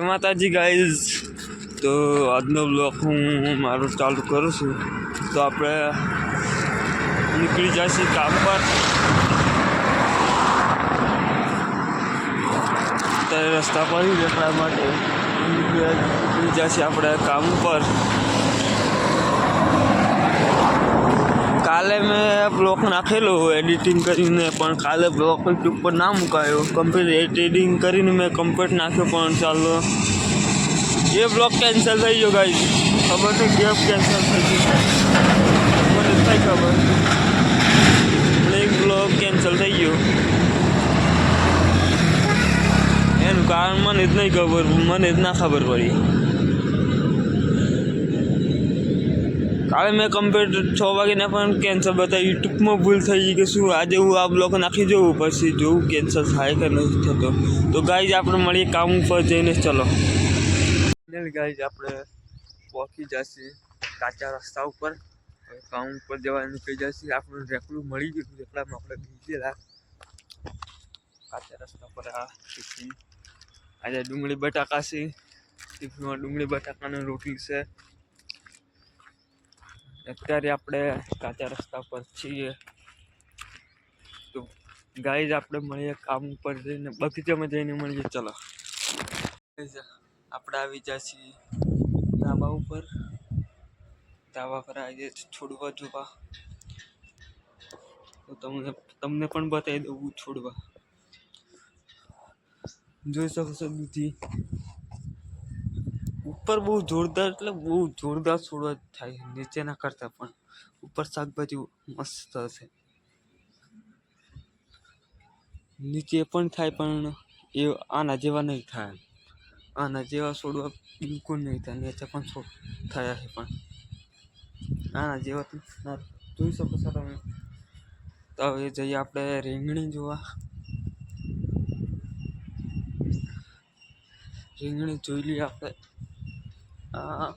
માતાજી ગાઈઝ તો આજનો બ્લોગ હું મારો ચાલુ કરું છું. તો આપણે નીકળી જશે કામ પર. અત્યારે રસ્તા પર જ માટે નીકળી જશે આપણે કામ પર. કાલે મેં બ્લોક નાખેલો એડિટિંગ કરીને, પણ કાલે બ્લોક યુટ્યુબ પર ના મુકાયો. કમ્પ્લીટ એડિટિંગ કરીને મેં કમ્પ્લીટ નાખ્યો, પણ ચાલો. એ બ્લોગ કેન્સલ થઈ ગયો ગાઈ ખબર છે? કેમ કેન્સલ થઈ ગયું મને નથી ખબર. પણ એક બ્લોક કેન્સલ થઈ ગયો. એનું કારણ મને જ નહીં ખબર, મને જ ના ખબર પડી. કાલે મેં કમ્પ્યુટર છ વાગ્યાના પણ કેન્સલ બતાવી યુટ્યુબમાં ભૂલ થઈ ગઈ કે શું? આજે હું આ બ્લોક નાખી જોઉં, પછી જોવું કેન્સલ થાય કે નથી થતો. તો ગાઈઝ આપણે મળીએ કામ ઉપર જઈને. ચલો. ગાઈઝ આપણે પહોંચી જશે કાચા રસ્તા ઉપર. હવે કામ ઉપર જવા નીકળી જશે. આપણું રેકડું મળી ગયું. રેકડામાં આપણે બીજેલા કાચા રસ્તા પર આ આજે ડુંગળી બટાકા છે. ટિફિનમાં ડુંગળી બટાકાની રોટલી છે. અત્યારે આપણે કાચા રસ્તા પર છીએ. તો ગાઈઝ આપણે મળીએ કામ ઉપર જઈને. બગીચામાં જઈને મળીએ. ચલો. આપણે આવી જાય છીએ ધાબા ઉપર. ધાબા પર આજે છોડવા જોવા. તો તમને તમને પણ બતાવી દઉં છોડવા. જોઈ શકો છો દૂધી ઉપર બહુ જોરદાર, એટલે બહુ જોરદાર છોડવા થાય નીચેના કરતાં પણ. ઉપર શાકભાજી મસ્ત હશે. નીચે પણ થાય, પણ એ આના જેવા નહીં થાય. આના જેવા છોડવા બિલકુલ નહીં થાય, નીચે પણ છોડ થયા છે પણ. આના જેવા જોઈ શકો છો તમે. તો હવે જઈએ આપણે રીંગણી જોવા. રીંગણી જોઈ લઈએ આપણે. આ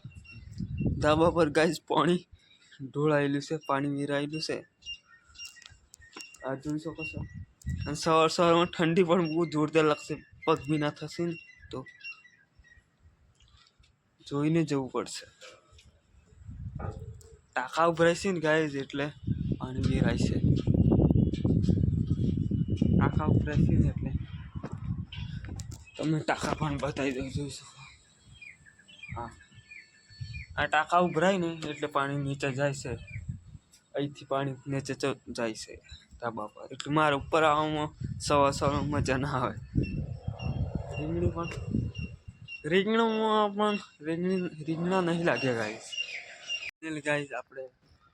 ધાબા પર ગાઈસ પાણી ઢોળાયેલું છે, પાણી વિરાયેલું છે. આ જોઈ શકો છો. અને સવાર સવારમાં ઠંડી પણ બહુ જોરદાર લાગશે પગ ભીના થશે ને તો. જોઈને જવું પડશે. ટાંકા ઉભરાય છે ને ગાઈઝ એટલે પાણી વિરાય છે. ટાંકા ઉભરાય છે ને એટલે તમે ટાંકા પણ બતાવી દઉં, જોઈ શકો. હા. આ ટાંકા ઉભરાય ને એટલે પાણી નીચે જાય છે. અહીંથી પાણી નીચે જાય છે. ધાબા પર. એટલે મારે ઉપર આવવામાં સવાર સવા મજા ના આવે. રીંગણી પણ. રીંગણામાં પણ રીંગણી, રીંગણા નહીં લાગ્યા ગાઈસ ગાઈસ આપણે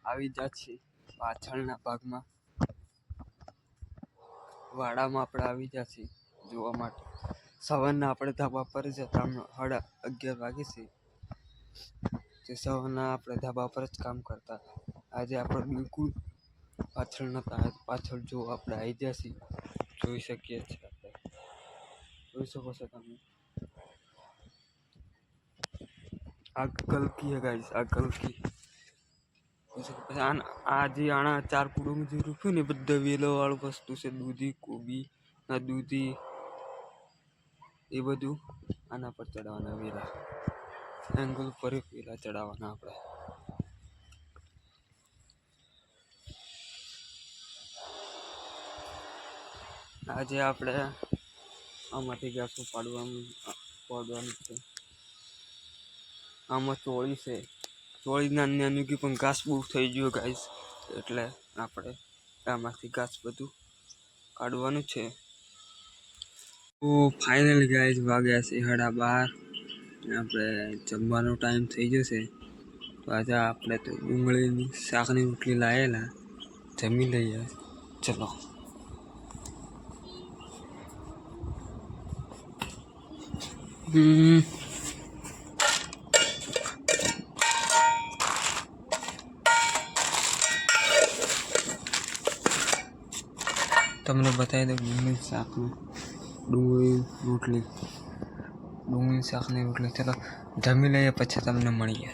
આવી જાય છીએ પાછળના ભાગમાં. વાડામાં આપણે આવી જા છીએ જોવા માટે. સવારના આપણે ધાબા પર જતા સાડા અગિયાર વાગે છે તે સવારના આપણે ધાબા પર જ કામ કરતા આજે આપણે બિલકુલ પાછળ નતા પાછળ જો આપણે આવી જશે જોઈ શકીએ છીએ આપણે જોઈ શકો છો તમે આ ગલકી હે ગાઈસ આ ગલકી જોઈ શકો પછી આન- આ જે આણા ચાર કુડું જે રૂપ્યું ને બધા વેલો વાળું વસ્તુ છે દૂધી કોબી આ દૂધી એ બધું આના પર ચડાવવાના વેલા એંગલ ઉપર પેલા ચડાવવાના આપણે. આજે આપણે આમાંથી ઘાસું પાડવાનું પાડવાનું છે. આમાં ચોળી છે. ચોળી નાની નાની ગયું પણ ઘાસ બહુ થઈ ગયું ગાઈસ એટલે આપણે આમાંથી ઘાસ બધું કાઢવાનું છે. તો ફાઇનલ ગાઈસ વાગ્યા છે સાડા બાર. આપણે જમવાનો ટાઈમ થઈ જશે. પાછા આપણે તો ડુંગળીની શાકની રોટલી લાવેલા જમી લઈએ. ચલો. હમ. તમને બતાવી દઉં ડુંગળી શાકનું ડુંગળી, રોટલી. ડુંગળી શાકની રોટલી ચલો જમી લઈએ પછી તમને મળીએ.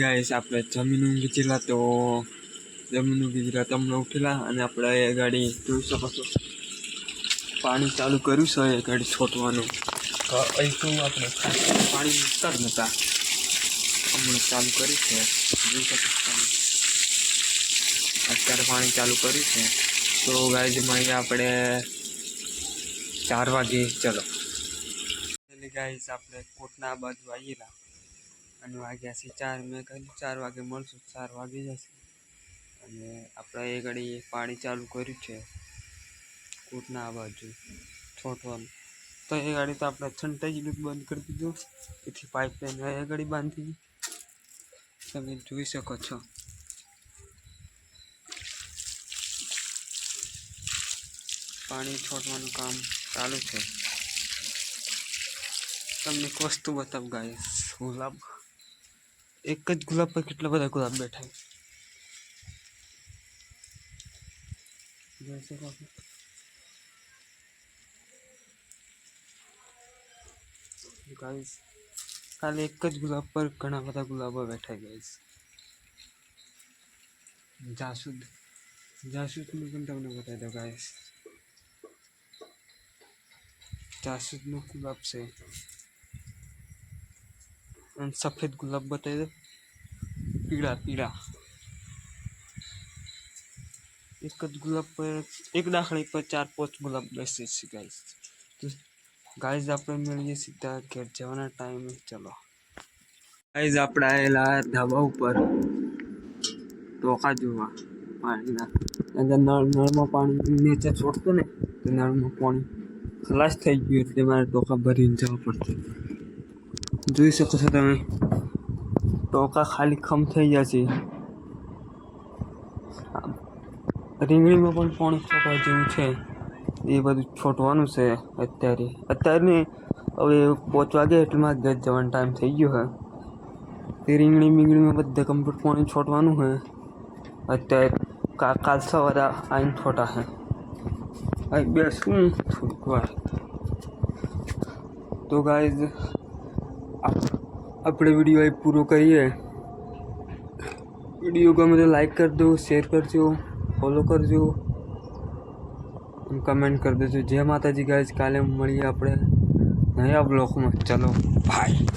ગાઈસ આપણે જમીન ઊંઘી ગયેલા તો જમીન ઊંઘી ગયેલા તમને ઉઠેલા અને આપણે એ ગાડી જોઈ શકો છો. પાણી ચાલુ કર્યું છે, એ ગાડી છોટવાનું તો અહીં તો આપણે પાણી મૂકતા જ નહોતા હમણાં ચાલુ કરી છે. જોઈ શકો અત્યારે પાણી ચાલુ કર્યું છે. તો ગાઈઝ મળીએ આપણે ચાર વાગે, ચલો. ગાઈઝ આપણે કોટના બાજુ આવેલા અને વાગ્યા છે ચાર. મેં કહ્યું ચાર વાગે મળશું, ચાર વાગી જશે. અને આપણે એ ઘડી પાણી ચાલુ કર્યું છે કોટના બાજુ છોટવાનું તો એ ગાડી તો આપણે છંટાઈ જ બંધ કરી દીધું. એથી પાઇપલાઇન એ ગાડી બાંધી તમે જોઈ શકો છો. પાણી છોડવાનું કામ ચાલુ છે. તમને એક વસ્તુ બતાવ ગાય ગુલાબ. એક જ ગુલાબ પર કેટલા બધા ગુલાબ બેઠા છે? જોઈ શકો છો ગાઈસ કાલે એક જ ગુલાબ પર ઘણા બધા ગુલાબો બેઠા ગાઈસ જાસૂદ. જાસૂદનું પણ તમને બતાવી દો ગાઈસ જાસૂદનો ગુલાબ છે. અને સફેદ ગુલાબ બતાવી દો પીળા પીળા એક જ ગુલાબ પર એક ડાખણી પર ચાર પાંચ ગુલાબ બેસે છે ગાઈસ ગાઈઝ આપણે મળીએ સીધા ઘેર જવાના ટાઈમે ચલો ગાઈઝ આપણે આવેલા ધાબા ઉપર ટોકા જોવા પાણીના અંદર નળ નળમાં પાણી નીચે છોડતું ને તો નળમાં પાણી ખલાસ થઈ ગયું એટલે મારે ટોકા ભરીને જવા પડતું જોઈ શકો છો તમે. ટોકા ખાલી ખમ થઈ ગયા છે. રીંગણીમાં પણ પાણી છોડવા જેવું છે. એ બધું છોટવાનું છે અત્યારે. અત્યારે હવે પાંચ વાગે એટલે મારે ઘર જવાનો ટાઈમ થઈ ગયો હે તે રીંગણી બીંગણીમાં બધે કમ્પ્લીટ પાણી છોટવાનું હે અત્યારે કા, કાલ સવારે આવીને છોટા હે અહીં બેસું થોડીક વાર. તો ગાઈઝ આપણે વીડિયો અહીં પૂરો કરીએ વીડિયો ગમે તો લાઈક કરી દો શેર કરજો ફોલો કરજો કમેન્ટ કરી દેજો જય માતાજી ગાઈઝ કાલે મળીએ આપણે નયા બ્લોગમાં ચલો બાય